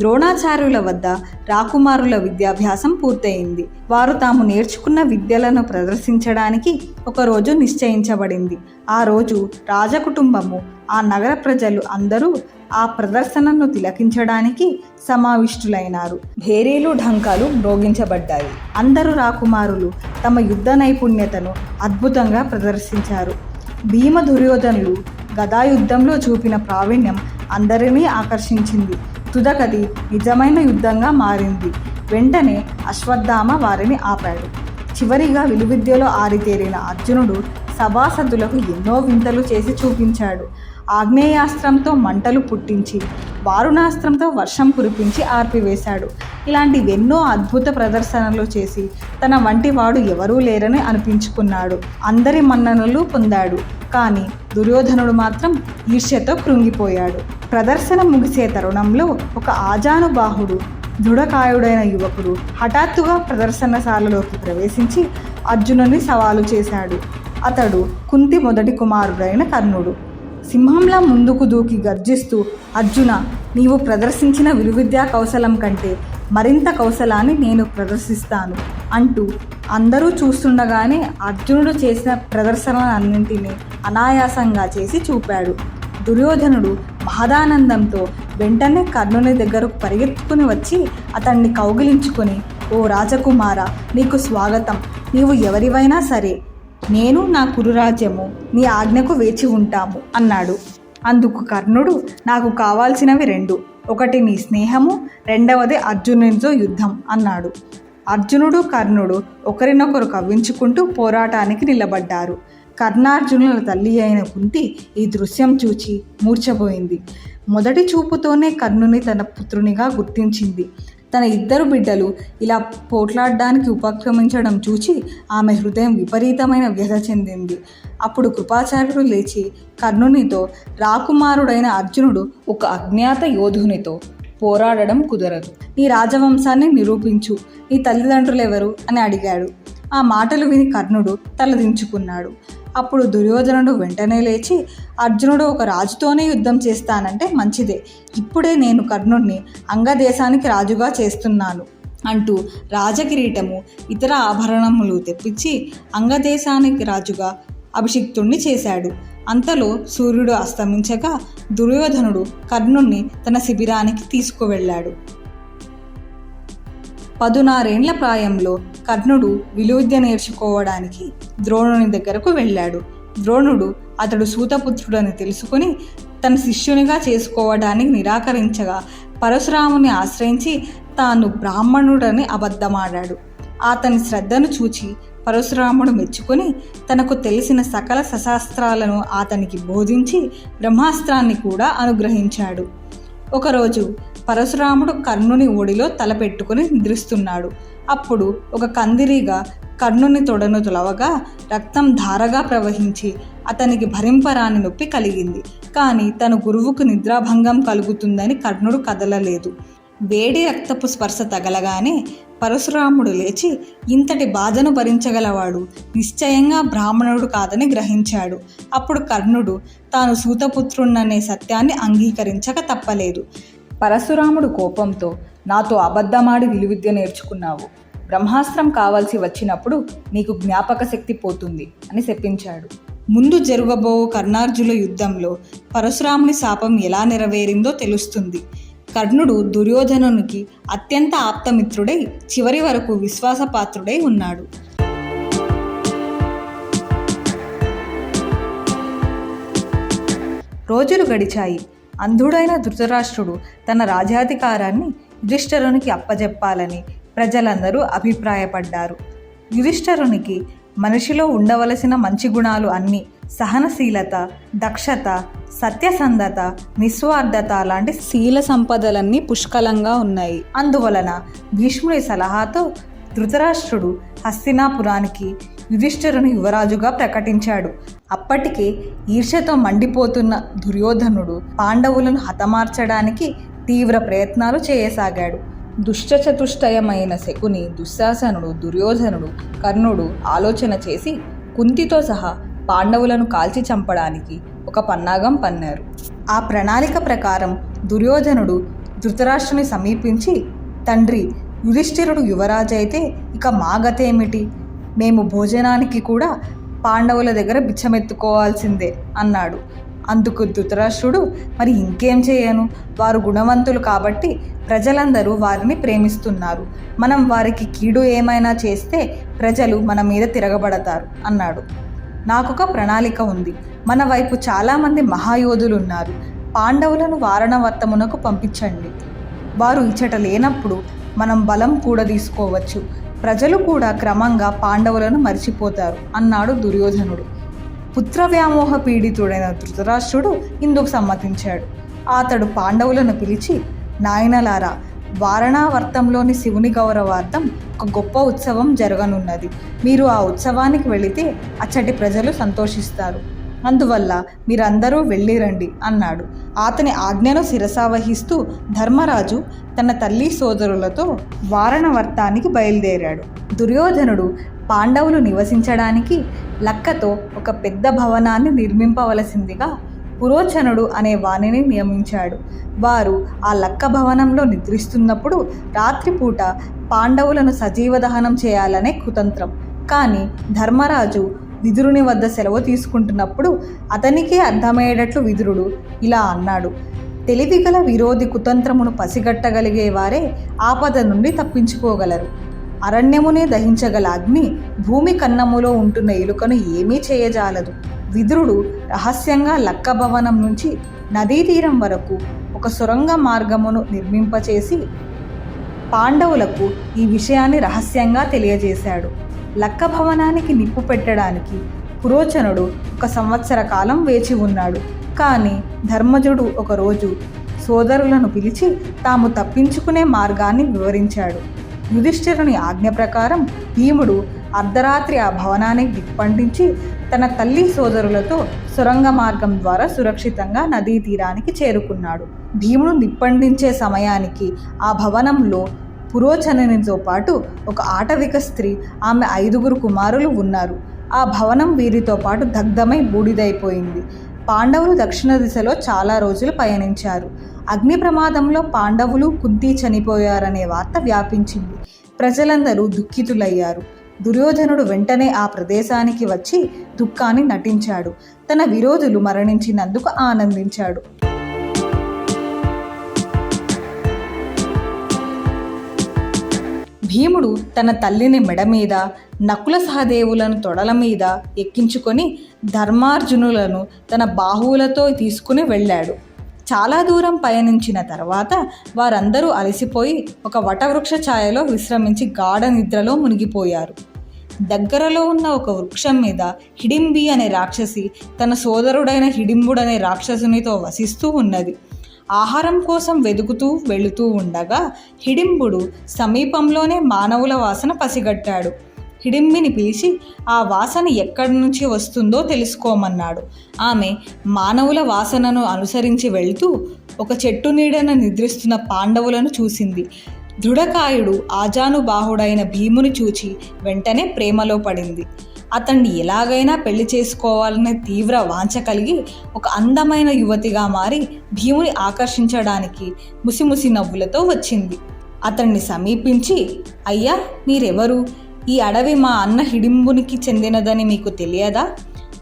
ద్రోణాచార్యుల వద్ద రాకుమారుల విద్యాభ్యాసం పూర్తయింది. వారు తాము నేర్చుకున్న విద్యలను ప్రదర్శించడానికి ఒకరోజు నిశ్చయించబడింది. ఆ రోజు రాజకుటుంబము ఆ నగర ప్రజలు అందరూ ఆ ప్రదర్శనను తిలకించడానికి సమావిష్టులైనారు. భేరీలు ఢంకాలు మ్రోగించబడ్డాయి. అందరు రాకుమారులు తమ యుద్ధ నైపుణ్యతను అద్భుతంగా ప్రదర్శించారు. భీమ దుర్యోధనులు గదాయుద్ధంలో చూపిన ప్రావీణ్యం అందరినీ ఆకర్షించింది. తుదకది నిజమైన యుద్ధంగా మారింది. వెంటనే అశ్వత్థామ వారిని ఆపాడు. చివరిగా విలువిద్యలో ఆరితేరిన అర్జునుడు సభాసదులకు ఎన్నో వింతలు చేసి చూపించాడు. ఆగ్నేయాస్త్రంతో మంటలు పుట్టించి వారుణాస్త్రంతో వర్షం కురిపించి ఆర్పివేశాడు. ఇలాంటివెన్నో అద్భుత ప్రదర్శనలు చేసి తన వంటి వాడు ఎవరూ లేరని అనిపించుకున్నాడు. అందరి మన్ననలు పొందాడు. కానీ దుర్యోధనుడు మాత్రం ఈర్ష్యతో కృంగిపోయాడు. ప్రదర్శన ముగిసే తరుణంలో ఒక ఆజానుబాహుడు దృఢకాయుడైన యువకుడు హఠాత్తుగా ప్రదర్శనశాలలోకి ప్రవేశించి అర్జునుని సవాలు చేశాడు. అతడు కుంతి మొదటి కుమారుడైన కర్ణుడు. సింహంలా ముందుకు దూకి గర్జిస్తూ అర్జున నీవు ప్రదర్శించిన విలువిద్యా కౌశలం కంటే మరింత కౌశలాన్ని నేను ప్రదర్శిస్తాను అంటూ అందరూ చూస్తుండగానే అర్జునుడు చేసిన ప్రదర్శనలన్నింటినీ అనాయాసంగా చేసి చూపాడు. దుర్యోధనుడు మహదానందంతో వెంటనే కర్ణుని దగ్గరకు పరిగెత్తుకుని వచ్చి అతన్ని కౌగిలించుకొని ఓ రాజకుమార నీకు స్వాగతం. నీవు ఎవరివైనా సరే నేను నా కురురాజ్యము నీ ఆజ్ఞకు వేచి ఉంటాము అన్నాడు. అందుకు కర్ణుడు నాకు కావాల్సినవి రెండు. ఒకటి నీ స్నేహము రెండవది అర్జునునితో యుద్ధం అన్నాడు. అర్జునుడు కర్ణుడు ఒకరినొకరు కవ్వించుకుంటూ పోరాటానికి నిలబడ్డారు. కర్ణార్జునుల తల్లి అయిన కుంతి ఈ దృశ్యం చూచి మూర్చబోయింది మొదటి చూపుతోనే కర్ణుని తన పుత్రునిగా గుర్తించింది. తన ఇద్దరు బిడ్డలు ఇలా పోట్లాడడానికి ఉపక్రమించడం చూచి ఆమె హృదయం విపరీతమైన వ్యధ చెందింది. అప్పుడు కృపాచార్యుడు లేచి కర్ణునితో రాకుమారుడైన అర్జునుడు ఒక అజ్ఞాత యోధునితో పోరాడడం కుదరదు. నీ రాజవంశాన్ని నిరూపించు. నీ తల్లిదండ్రులు ఎవరు అని అడిగాడు. ఆ మాటలు విని కర్ణుడు తలదించుకున్నాడు. అప్పుడు దుర్యోధనుడు వెంటనే లేచి అర్జునుడు ఒక రాజుతోనే యుద్ధం చేస్తానంటే మంచిదే. ఇప్పుడే నేను కర్ణుడిని అంగదేశానికి రాజుగా చేస్తున్నాను అంటూ రాజకిరీటము ఇతర ఆభరణములు తెప్పించి అంగదేశానికి రాజుగా అభిషిక్తుణ్ణి చేశాడు. అంతలో సూర్యుడు అస్తమించగా దుర్యోధనుడు కర్ణుణ్ణి తన శిబిరానికి తీసుకువెళ్ళాడు. పదునారేండ్ల ప్రాయంలో కర్ణుడు విలువిద్య నేర్చుకోవడానికి ద్రోణుని దగ్గరకు వెళ్ళాడు. ద్రోణుడు అతడు సూతపుత్రుడని తెలుసుకుని తన శిష్యునిగా చేసుకోవడానికి నిరాకరించగా పరశురాముని ఆశ్రయించి తాను బ్రాహ్మణుడని అబద్ధమాడాడు. అతని శ్రద్ధను చూచి పరశురాముడు మెచ్చుకొని తనకు తెలిసిన సకల శశాస్త్రాలను అతనికి బోధించి బ్రహ్మాస్త్రాన్ని కూడా అనుగ్రహించాడు. ఒకరోజు పరశురాముడు కర్ణుని ఒడిలో తలపెట్టుకుని నిద్రిస్తున్నాడు. అప్పుడు ఒక కందిరీగా కర్ణుని తొడను తులవగా రక్తం ధారగా ప్రవహించి అతనికి భరింపరాని నొప్పి కలిగింది. కానీ తన గురువుకు నిద్రాభంగం కలుగుతుందని కర్ణుడు కదలలేదు. వేడి రక్తపు స్పర్శ తగలగానే పరశురాముడు లేచి ఇంతటి బాధను భరించగలవాడు? నిశ్చయంగా బ్రాహ్మణుడు కాదని గ్రహించాడు. అప్పుడు కర్ణుడు తాను సూతపుత్రుణ్ణనే సత్యాన్ని అంగీకరించక తప్పలేదు. పరశురాముడు కోపంతో నాతో అబద్ధమాడి విలువిద్య నేర్చుకున్నావు. బ్రహ్మాస్త్రం కావాల్సి వచ్చినప్పుడు నీకు జ్ఞాపక శక్తి పోతుంది అని చెప్పించాడు ముందు జరగబో కర్ణార్జుల యుద్ధంలో పరశురాముని శాపం ఎలా నెరవేరిందో తెలుస్తుంది. కర్ణుడు దుర్యోధనునికి అత్యంత ఆప్తమిత్రుడై చివరి వరకు విశ్వాసపాత్రుడై ఉన్నాడు. రోజులు గడిచాయి. అంధుడైన ధృతరాష్ట్రుడు తన రాజ్యాధికారాన్ని యుధిష్ఠరునికి అప్పజెప్పాలని ప్రజలందరూ అభిప్రాయపడ్డారు. యుధిష్ఠరునికి మనిషిలో ఉండవలసిన మంచి గుణాలు అన్నీ సహనశీలత దక్షత సత్యసంధత నిస్వార్థత లాంటి శీల సంపదలన్నీ పుష్కలంగా ఉన్నాయి. అందువలన భీష్ముడి సలహాతో ధృతరాష్ట్రుడు హస్తినాపురానికి యుధిష్ఠరుని యువరాజుగా ప్రకటించాడు. అప్పటికే ఈర్ష్యతో మండిపోతున్న దుర్యోధనుడు పాండవులను హతమార్చడానికి తీవ్ర ప్రయత్నాలు చేయసాగాడు. దుష్టచతుష్టయమైన శకుని దుశ్శాసనుడు దుర్యోధనుడు కర్ణుడు ఆలోచన చేసి కుంతితో సహా పాండవులను కాల్చి చంపడానికి ఒక పన్నాగం పన్నారు. ఆ ప్రణాళిక ప్రకారం దుర్యోధనుడు ధృతరాష్ట్రుని సమీపించి తండ్రి యుధిష్ఠిరుడు అయితే ఇక మా గతేమిటి? మేము భోజనానికి కూడా పాండవుల దగ్గర బిచ్చమెత్తుకోవాల్సిందే అన్నాడు. అందుకు ధృతరాష్ట్రుడు మరి ఇంకేం చేయను? వారు గుణవంతులు కాబట్టి ప్రజలందరూ వారిని ప్రేమిస్తున్నారు. మనం వారికి కీడు ఏమైనా చేస్తే ప్రజలు మన మీద తిరగబడతారు అన్నాడు. నాకొక ప్రణాళిక ఉంది. మన వైపు చాలామంది మహాయోధులు ఉన్నారు పాండవులను వారణవర్తమునకు పంపించండి. వారు ఇచ్చట లేనప్పుడు మనం బలం కూడా తీసుకోవచ్చు ప్రజలు కూడా క్రమంగా పాండవులను మర్చిపోతారు అన్నాడు దుర్యోధనుడు. పుత్ర వ్యామోహ పీడితుడైన ధృతరాష్ట్రుడు ఇందుకు సమ్మతించాడు. అతడు పాండవులను పిలిచి నాయనలారా వారణావర్తంలోని శివుని గౌరవార్థం ఒక గొప్ప ఉత్సవం జరగనున్నది. మీరు ఆ ఉత్సవానికి వెళితే అచ్చటి ప్రజలు సంతోషిస్తారు. అందువల్ల మీరందరూ వెళ్ళిరండి అన్నాడు. అతని ఆజ్ఞను శిరసావహిస్తూ ధర్మరాజు తన తల్లి సోదరులతో వారణవర్తానికి బయలుదేరాడు. దుర్యోధనుడు పాండవులు నివసించడానికి లక్కతో ఒక పెద్ద భవనాన్ని నిర్మింపవలసిందిగా పురోచనుడు అనే వాణిని నియమించాడు. వారు ఆ లక్క భవనంలో నిద్రిస్తున్నప్పుడు రాత్రిపూట పాండవులను సజీవ దహనం చేయాలనే కుతంత్రం. కానీ ధర్మరాజు విదురుని వద్ద సెలవు తీసుకుంటున్నప్పుడు అతనికే అర్థమయ్యేటట్లు విదురుడు ఇలా అన్నాడు. తెలివిగల విరోధి కుతంత్రమును పసిగట్టగలిగే వారే ఆపద నుండి తప్పించుకోగలరు. అరణ్యమునే దహించగల అగ్ని భూమి కన్నములో ఉంటున్న ఎలుకను ఏమీ చేయజాలదు. విదురుడు రహస్యంగా లక్క భవనం నుంచి నదీ తీరం వరకు ఒక సొరంగ మార్గమును నిర్మింపచేసి పాండవులకు ఈ విషయాన్ని రహస్యంగా తెలియజేశాడు. లక్క భవనానికి నిప్పు పెట్టడానికి పురోచనుడు ఒక సంవత్సర కాలం వేచి ఉన్నాడు. కానీ ధర్మజుడు ఒకరోజు సోదరులను పిలిచి తాము తప్పించుకునే మార్గాన్ని వివరించాడు. యుధిష్ఠిరుని ఆజ్ఞ ప్రకారం భీముడు అర్ధరాత్రి ఆ భవనానికి దిక్పండించి తన తల్లి సోదరులతో సొరంగ మార్గం ద్వారా సురక్షితంగా నదీ తీరానికి చేరుకున్నాడు. భీముడు నిప్పండించే సమయానికి ఆ భవనంలో పురోచననితో పాటు ఒక ఆటవిక స్త్రీ ఆమె ఐదుగురు కుమారులు ఉన్నారు. ఆ భవనం వీరితో పాటు దగ్ధమై బూడిదైపోయింది. పాండవులు దక్షిణ దిశలో చాలా రోజులు పయనించారు. అగ్ని ప్రమాదంలో పాండవులు కుంతి చనిపోయారనే వార్త వ్యాపించింది. ప్రజలందరూ దుఃఖితులయ్యారు. దుర్యోధనుడు వెంటనే ఆ ప్రదేశానికి వచ్చి దుఃఖాన్ని నటించాడు. తన విరోధులు మరణించినందుకు ఆనందించాడు. భీముడు తన తల్లిని మెడ మీద నకుల సహదేవులను తొడల మీద ఎక్కించుకొని ధర్మార్జునులను తన బాహువులతో తీసుకుని వెళ్ళాడు. చాలా దూరం పయనించిన తర్వాత వారందరూ అలసిపోయి ఒక వటవృక్ష ఛాయలో విశ్రమించి గాఢ నిద్రలో మునిగిపోయారు. దగ్గరలో ఉన్న ఒక వృక్షం మీద హిడింబి అనే రాక్షసి తన సోదరుడైన హిడింబుడనే రాక్షసునితో వసిస్తూ ఉన్నది. ఆహారం కోసం వెతుకుతూ వెళుతూ ఉండగా హిడింబుడు సమీపంలోనే మానవుల వాసన పసిగట్టాడు. హిడింబిని పిలిచి ఆ వాసన ఎక్కడి నుంచి వస్తుందో తెలుసుకోమన్నాడు. ఆమె మానవుల వాసనను అనుసరించి వెళ్తూ ఒక చెట్టు నీడన నిద్రిస్తున్న పాండవులను చూసింది. దృఢకాయుడు ఆజానుబాహుడైన భీముని చూచి వెంటనే ప్రేమలో పడింది. అతన్ని ఎలాగైనా పెళ్ళి చేసుకోవాలనే తీవ్ర వాంఛ కలిగి ఒక అందమైన యువతిగా మారి భీముని ఆకర్షించడానికి ముసిముసి నవ్వులతో వచ్చింది. అతన్ని సమీపించి అయ్యా మీరెవరు? ఈ అడవి మా అన్న హిడింబునికి చెందినదని మీకు తెలియదా?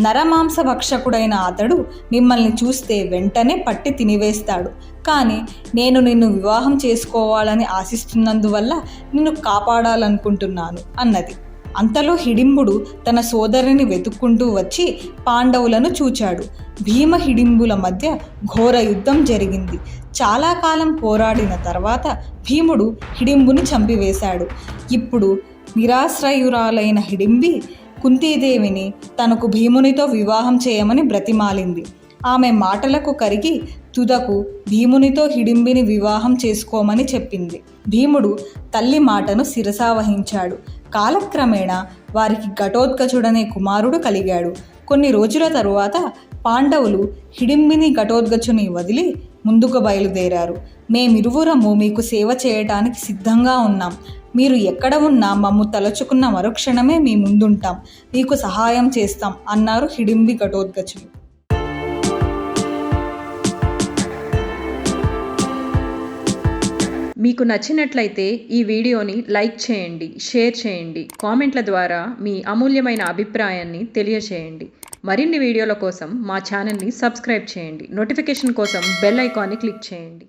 నరమాంస భక్షకుడైన అతడు మిమ్మల్ని చూస్తే వెంటనే పట్టి తినివేస్తాడు. కానీ నేను నిన్ను వివాహం చేసుకోవాలని ఆశిస్తున్నందువల్ల నిన్ను కాపాడాలనుకుంటున్నాను అన్నది. అంతలో హిడింబుడు తన సోదరిని వెతుక్కుంటూ వచ్చి పాండవులను చూచాడు. భీమ హిడింబుల మధ్య ఘోర యుద్ధం జరిగింది. చాలా కాలం పోరాడిన తర్వాత భీముడు హిడింబుని చంపివేశాడు. ఇప్పుడు నిరాశ్రయురాలైన హిడింబి కుంతీదేవిని తనకు భీమునితో వివాహం చేయమని బ్రతిమాలింది. ఆమె మాటలకు కరిగి తుదకు భీమునితో హిడింబిని వివాహం చేసుకోమని చెప్పింది. భీముడు తల్లి మాటను శిరసావహించాడు. కాలక్రమేణా వారికి ఘటోత్కచుడనే కుమారుడు కలిగాడు. కొన్ని రోజుల తరువాత పాండవులు హిడింబిని ఘటోద్గచుని వదిలి ముందుకు బయలుదేరారు. మేమిరువురము మీకు సేవ చేయటానికి సిద్ధంగా ఉన్నాం. మీరు ఎక్కడ ఉన్నా మమ్ము తలచుకున్న మరుక్షణమే మీ ముందుంటాం. మీకు సహాయం చేస్తాం అన్నారు హిడింబి ఘటోత్కచులు మీకు నచ్చినట్లయితే ఈ వీడియోని లైక్ చేయండి షేర్ చేయండి కామెంట్ల ద్వారా మీ అమూల్యమైన అభిప్రాయాన్ని తెలియచేయండి మరిన్ని వీడియోల కోసం మా ఛానల్ని సబ్స్క్రైబ్ చేయండి. నోటిఫికేషన్ కోసం బెల్ ఐకాన్ని క్లిక్ చేయండి.